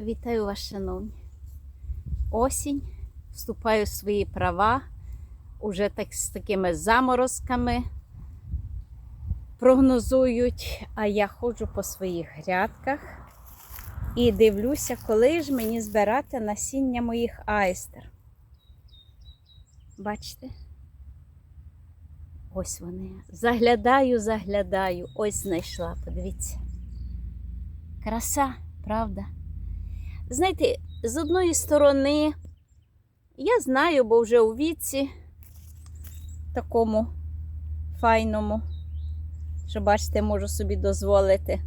Вітаю вас, шановні. Осінь. Вступаю в свої права. Уже так з такими заморозками прогнозують, а я ходжу по своїх грядках і дивлюся, коли ж мені збирати насіння моїх айстер. Бачите? Ось вони. Заглядаю, заглядаю. Ось знайшла, подивіться. Краса, правда? Знаєте, з одної сторони, я знаю, бо вже у віці такому файному, що бачите, можу собі дозволити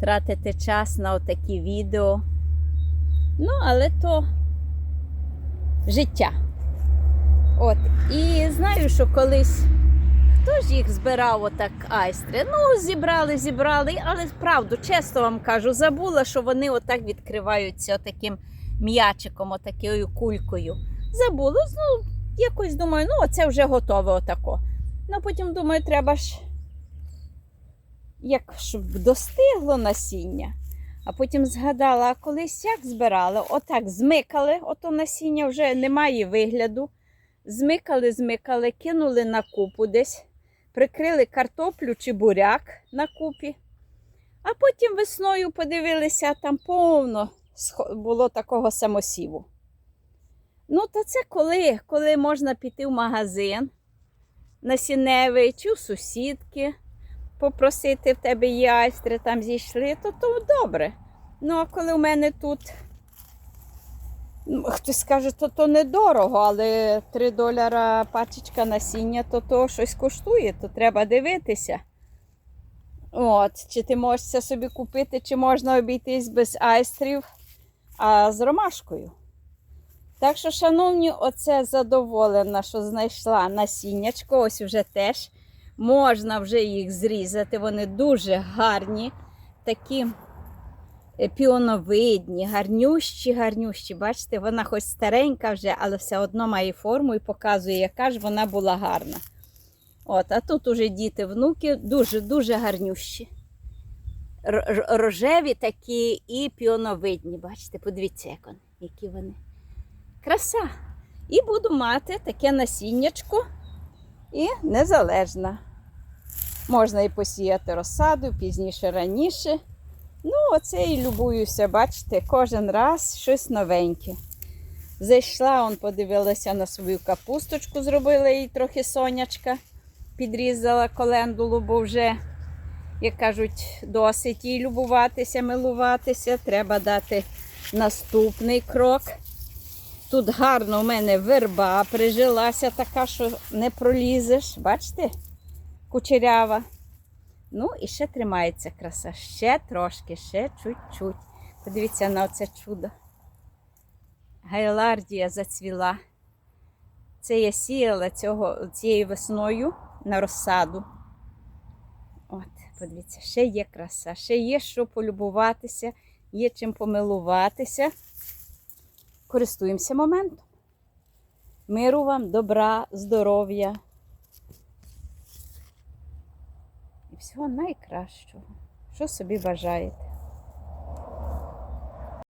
тратити час на отакі відео. Ну, але то життя. От. І знаю, що колись хто ж їх збирав отак айстри? Ну, зібрали, зібрали, але правду, чесно вам кажу, забула, що вони отак відкриваються таким м'ячиком, отакою кулькою. Забула, ну, якось думаю, ну, оце вже готове отако. Ну, потім думаю, треба ж, як щоб достигло насіння. А потім згадала, а колись як збирали, отак змикали, ото насіння вже немає вигляду. Змикали, змикали, кинули на купу десь, прикрили картоплю чи буряк на купі. А потім весною подивилися, там повно було такого самосіву. Ну, то це коли? Коли можна піти в магазин насінневий чи у сусідки, попросити в тебе є айстри, там зійшли, то, то добре. Ну, а коли у мене тут Хтось скаже, то то недорого, але 3 доляра пачечка насіння, то то щось коштує, то треба дивитися. От, Чи ти можеш це собі купити, чи можна обійтись без айстрів, а з ромашкою. Так що, шановні, оце задоволена, що знайшла насіннячко. Ось вже теж можна вже їх зрізати. Вони дуже гарні, такі піоновидні, гарнющі, гарнющі. Бачите, вона хоч старенька вже, але все одно має форму і показує, яка ж вона була гарна. От, а тут уже діти, внуки дуже-дуже гарнющі. Рожеві такі і піоновидні. Бачите, подивіться, як вони, які вони. Краса. І буду мати таке насіннячко і незалежна. Можна і посіяти розсаду пізніше, раніше. Ну, оце і любуюся, бачите, кожен раз щось новеньке. Зайшла, он подивилася на свою капусточку, зробила їй трохи сонячка, підрізала колендулу, бо вже, як кажуть, досить їй любуватися, милуватися. Треба дати наступний крок. Тут гарно у мене верба прижилася, така, що не пролізеш. Бачите? Кучерява. Ну і ще тримається краса. Ще трошки, ще чуть-чуть. Подивіться на оце чудо. Гайлардія зацвіла. Це я сіяла цього, цією весною на розсаду. От, подивіться, ще є краса, ще є що полюбуватися, є чим помилуватися. Користуємося моментом. Миру вам, добра, здоров'я. І всього найкращого, що собі бажаєте.